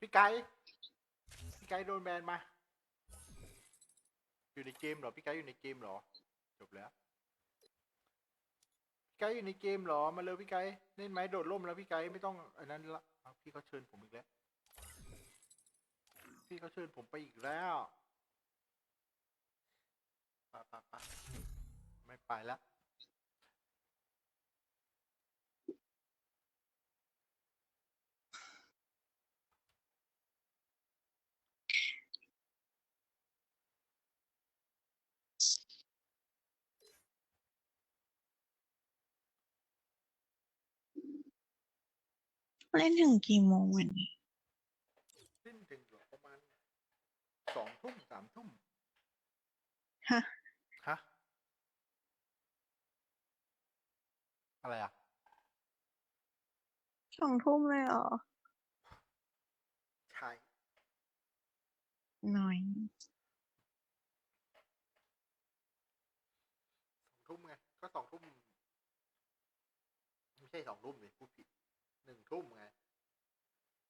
พี่ไก่พี่ไก่โดนแบนมา อยู่ในเกมเหรอ พี่ไก่อยู่ในเกมเหรอ จบแล้วพี่ไก่อยู่ในเกมเหรอ มาเลยพี่ไก่เล่นไหมโดดร่มแล้วพี่ไก่ไม่ต้องอันนั้นละพี่เขาเชิญผมอีกแล้ว พี่เขาเชิญผมไปอีกแล้วไปไปไปไม่ไปแล้ว เล่นถึงกี่โมงวันนี้ สิ้นถึงเหรอประมาณสองทุ่มสามทุ่มฮะ ฮะ อะไรอะ สองทุ่มเลยเหรอ ใช่ หน่อย สองทุ่มไง ก็สองทุ่ม ไม่ใช่สองทุ่มเลยพูดผิด หนึ่งทุ่มไง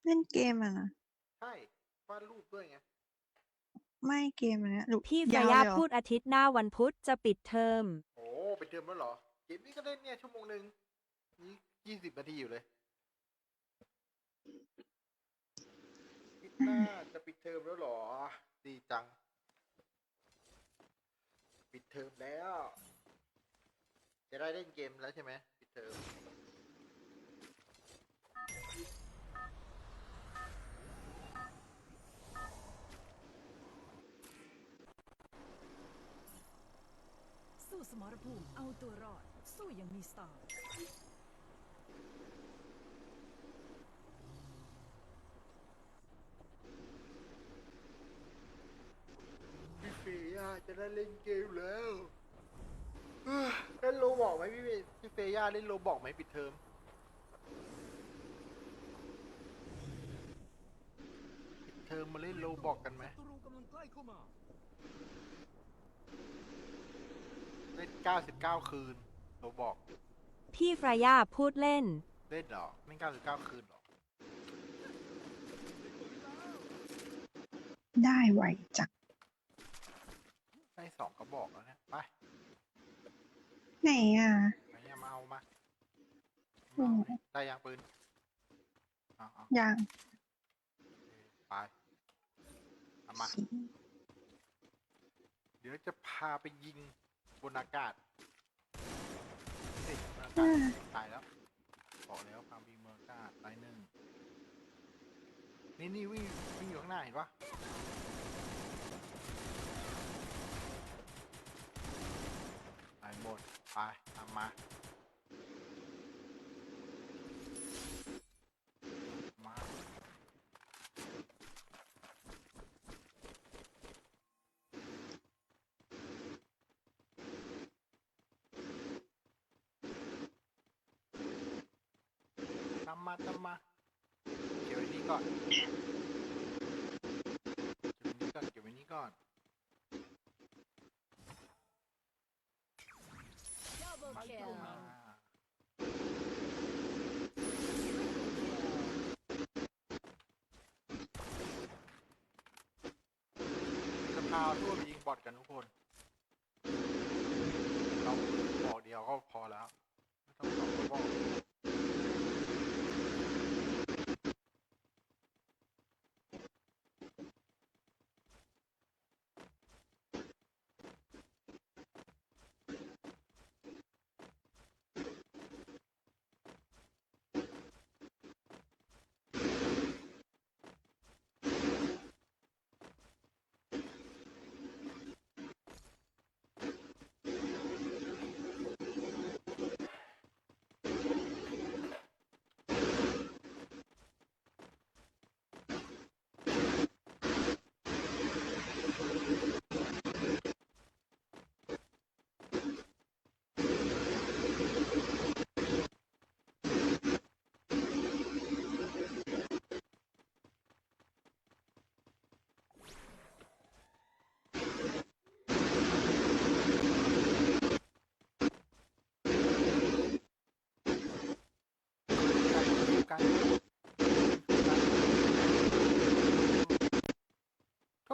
เล่นเกมอะนะใช่วาดรูปด้วยไง ไม่เกมอันเนี้ยหรือพี่ยฟรายาเลยเหรอพูดอาทิตย์หน้าวันพุธจะปิดเทอม โอ้ไปเทอมแล้วเหรอ เกมนี้ก็เล่นเนี่ยชั่วโมงหนึ่งนี่ยี่สิบนาทีอยู่เลยปิดหน้าจะปิดเทอมแล้วเหรอ ดีจัง ปิดเทอมแล้ว จะได้เล่นเกมแล้วใช่ไหมปิดเทอม สู้สมรภูมิ เอาตัวรอด สู้อยังมีสไตล์พี่เฟียจะได้เล่นเกมแล้วเอ้อเล่นโลบอกไหมพี่เฟยพี่เฟย่าเล่นโลบอกไหมปิดเทอม ปิดเทอมมาเล่นโลบอกกันไหม ศัตรูกำลังใกล้เข้ามา เล่นเก้าสิบเก้าคืนโลบอกพี่ฟรายาพูดเล่น เล่นเหรอเล่นเก้าสิบเก้าคืนเหรอได้ไวจังได้สองกระบอกแล้วเนี่ยไปไหนอะไปเนี่ยมาเอามาอืมเอาดิได้ยังปืนเอาเอายังไปเอามา เดี๋ยวจะพาไปยิง บนอากาศเฮ้ยบนอากาศตายแล้วบอกแล้วพาไปยิงบนอากาศตายหนึ่งนี่นี่วิ่งวิ่งอยู่ข้างหน้าเห็นปะตายหมดไปตามมามา ตา มาตามมาเก็บไว้นี้ก่อนเก็บไว้นี้ก่อนเก็บไว้นี้ก่อนมาจะพาทั่วไปยิงบอทกันทุกคน เราบอกเดียวก็พอแล้ว ไม่ต้องสองบอก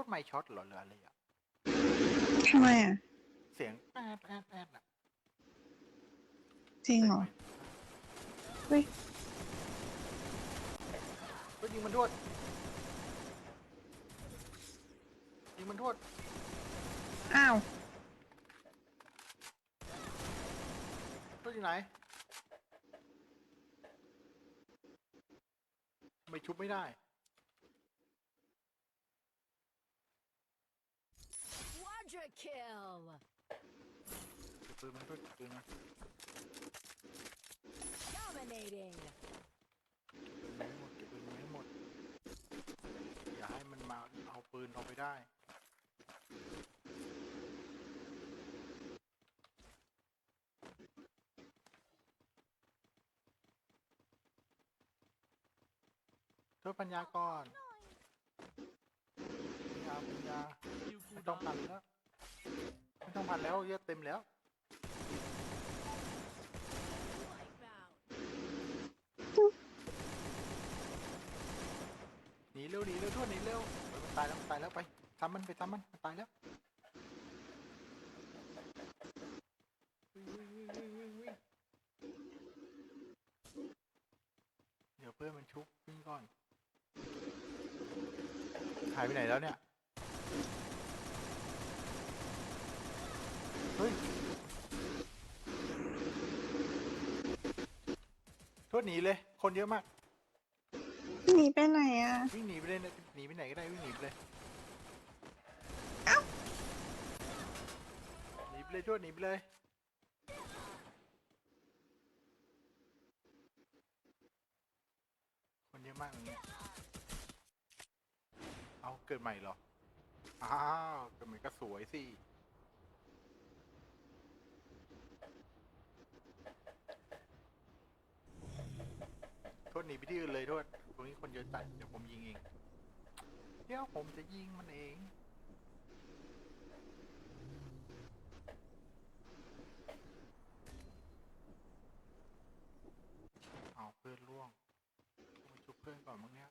ต้นไม้ช็อตเหรอหรืออะไรอะทำไมอะ เสียงแป๊ดแป๊ดแป๊ดอะจริงเหรอเฮ้ยก็ยิงมันด้วยยิงมันด้วยอ้าวก็อยู่ไหนทำไม่ชุบไม่ได้ Quadra kill เก็บปืนมันด้วยเก็บปืนมัน dominating ปืนมันให้หมดเก็บปืนมันให้หมด อย่าให้มันมาเอาปืนเราไปได้เธอปัญญาก่อนปัญญาปัญญาไม่ต้องพันแล้วไม่ ต้องพันแล้วเยอะเต็มแล้ว หนีเร็วหนีเร็วทั่วหนีเร็วมันตายแล้วมันตายแล้วไปทำมันไปทำมันมันตายแล้วเดี๋ยวเพื่อนมันชุบวิ่งก่อนหายไปไหนแล้วเนี่ย เฮ้ยโทษหนีเลย คนเยอะมาก หนีไปไหนอะ วิ่งหนีไปเลยนะหนีไปไหนก็ได้วิ่งหนีไปเลยเอ้า หนีไปเลยทั่วหนีไปเลย คนเยอะมากอย่างเงี้ยเอาเกิดใหม่เหรอ อ้าวเกิดใหม่ก็สวยสิ โทษ หนีไปที่อื่นเลยโทษตรงนี้คนเยอะจัดเดี๋ยวผมยิงเอง เดี๋ยวผมจะยิงมันเอง เอาเพื่อนล่วงมาชุบเพื่อนก่อนมั้งเนี้ย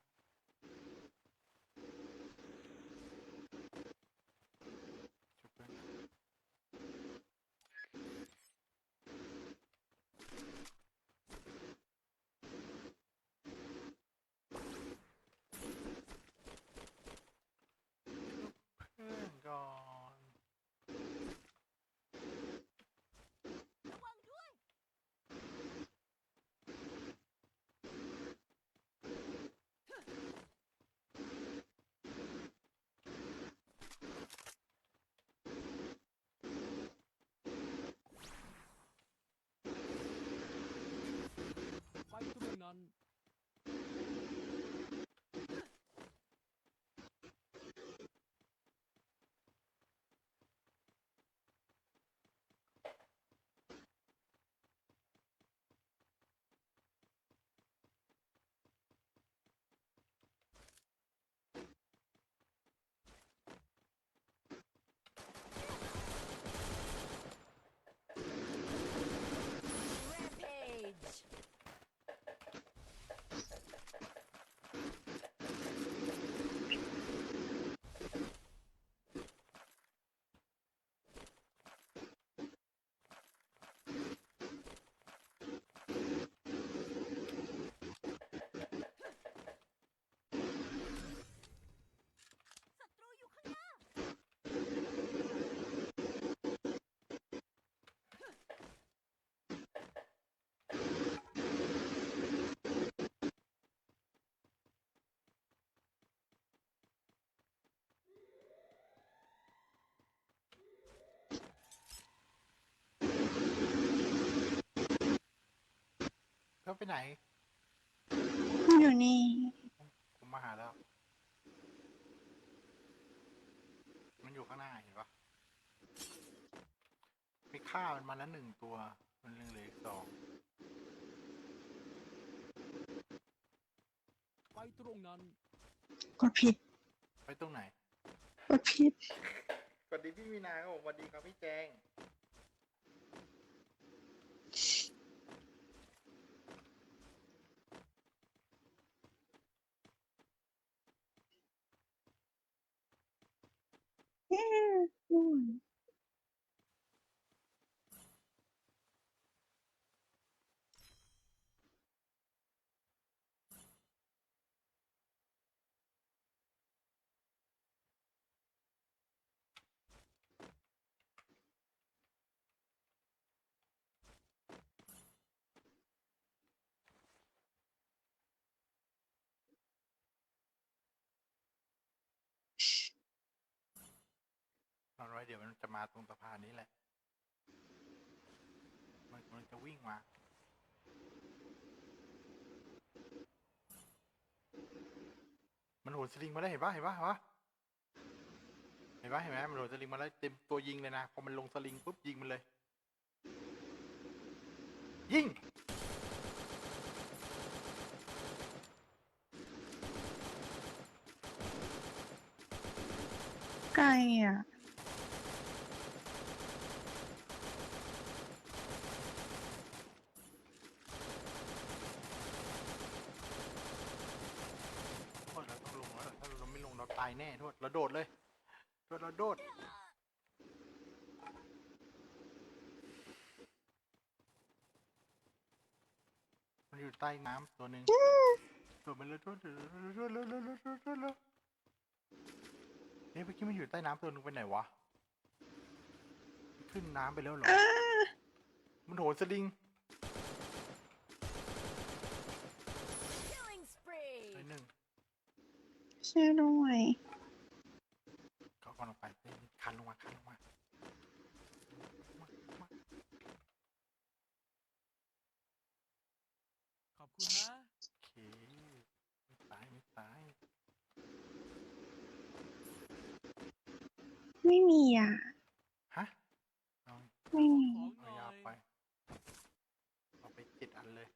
ชุบเพื่อน แล้วไปไหน อยู่นี่ ผมมาหาแล้ว มันอยู่ข้างหน้าเห็นปะไปฆ่ามันมาแล้วหนึ่งตัว มันยังเหลืออีกสองไปตรงนั้น กดผิด ไปตรงไหน กดผิด สวัสดีพี่มีนาครับผมสวัสดีครับพี่แจง yeah, ว้เดี๋ยวมันจะมาตรงสะพานนี้แหละ มันมันจะวิ่งมามันโหนสลิงมาได้เห็นปะเห็นปะเห็นปะเห็นปะเห็นไหมมันโหนสลิงมาแล้วเต็มตัวยิงเลยนะพอมันลงสลิงปุ๊บยิงมันเลย ยิงไกลอะ โทษเราต้องลงแล้วถ้าเราไม่ลงเราตายแน่โทษเราโดดเลยโทษเราโดด มันอยู่ ใต้น้ำตัวหนึ่งโดดมันเลยโทษโดดโดดโดดโดดโดดโดดโดดโดดเฮ้ยเมื่อกี้มันอยู่ใต้น้ำตัวหนึงไปไหนวะ ขึ้นน้ำไปแล้วเหรอ มันโหนสลิง Killing spree ไปหนึ่งช่วยด้วย เขาก่อนลงไปเฮ้ยคันลงมาคันลงมามามา ขอบคุณนะ โอเคไม่ตายไม่ตาย ไม่มีอะ ฮะเอาไม่มีของหเอาน่อยยาไป เอาไปเจ็ดอันเลย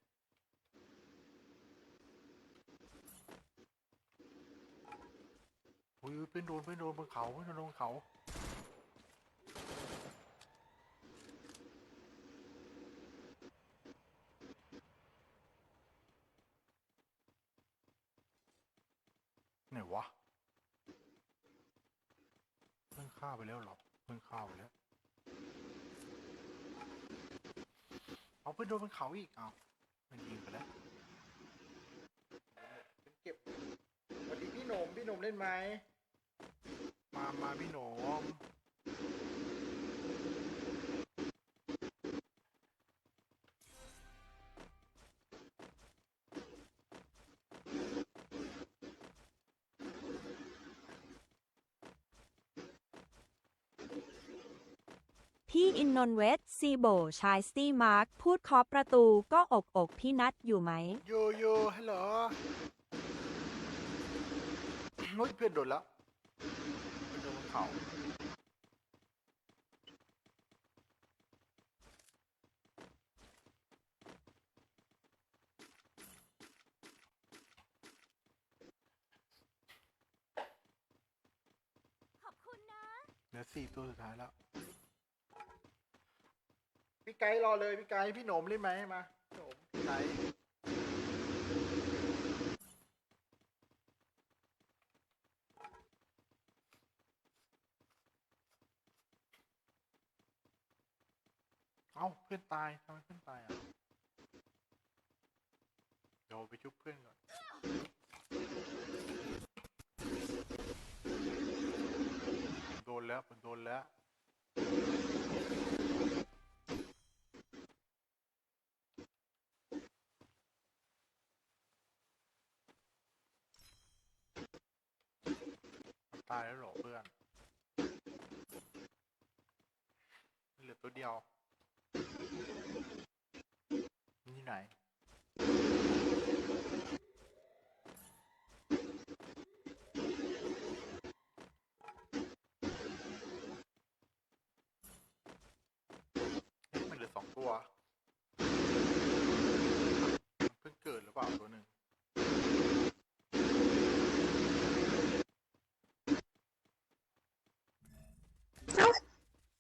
อุ้ยเพื่อนโดนเพื่อนโดนบนเขาเพื่อนโดนบนเขา ไหนวะ เพื่อนฆ่าไปแล้วเหรอเพื่อนฆ่าไปแล้ว เอาเพื่อนโดนบนเขาอีกเอามันยิงไปแล้วเก็บสวัสดีพี่หนมพี่หนมเล่นไหมมามาพี่หนม พี่อินนนเวสซีโบชายสตี้มาร์คพูดเคาะประตูก็อกอกพี่นัดอยู่ไหม โยโยฮัลโหลโอ้ยเพื่อนโดนแล้วเพื่อนโดนบนเขาขอบคุณนะ เหลือสี่ตัวสุดท้ายแล้ว พี่ไกด์รอเลยพี่ไกด์พี่หนมเล่นไหมมาหนมพี่ไกด์เอ้าเพื่อนตายทำไมเพื่อนตายอะเดี๋ยวไปชุบเพื่อนก่อนโดนแล้วผมโดนแล้ว ตายแล้วเหรอเพื่อนเหลือตัวเดียว นี่ไหนเอ๊ะมันเหลือสองตัว มันเพิ่งเกิดหรือเปล่าตัวนึง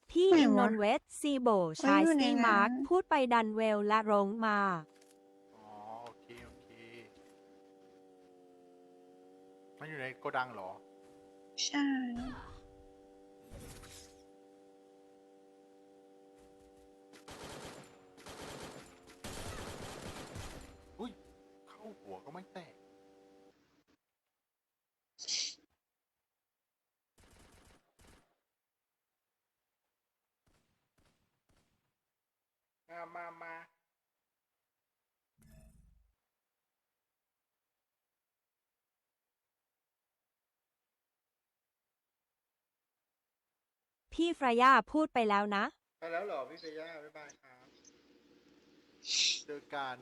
พี่ ไห นวะอินนนเวสซีโบชายเขาอยู่สในตี้นั้นมาร์คพูดไปดันเวลและรงมา อ๋อโอเคโอเค มันอยู่ในโกดังเหรอ ใช่ อุ้ยเข้าหัวก็ไม่แตก มามาพี่ฟรายาพูดไปแล้วนะ ไปแล้วเหรอพี่ฟรีย่าบ๊ายบายครับ เจอกัน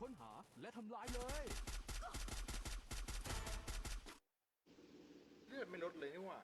ค้นหาและทำลายเลย เลือดไม่ลดเลยนี่หว่า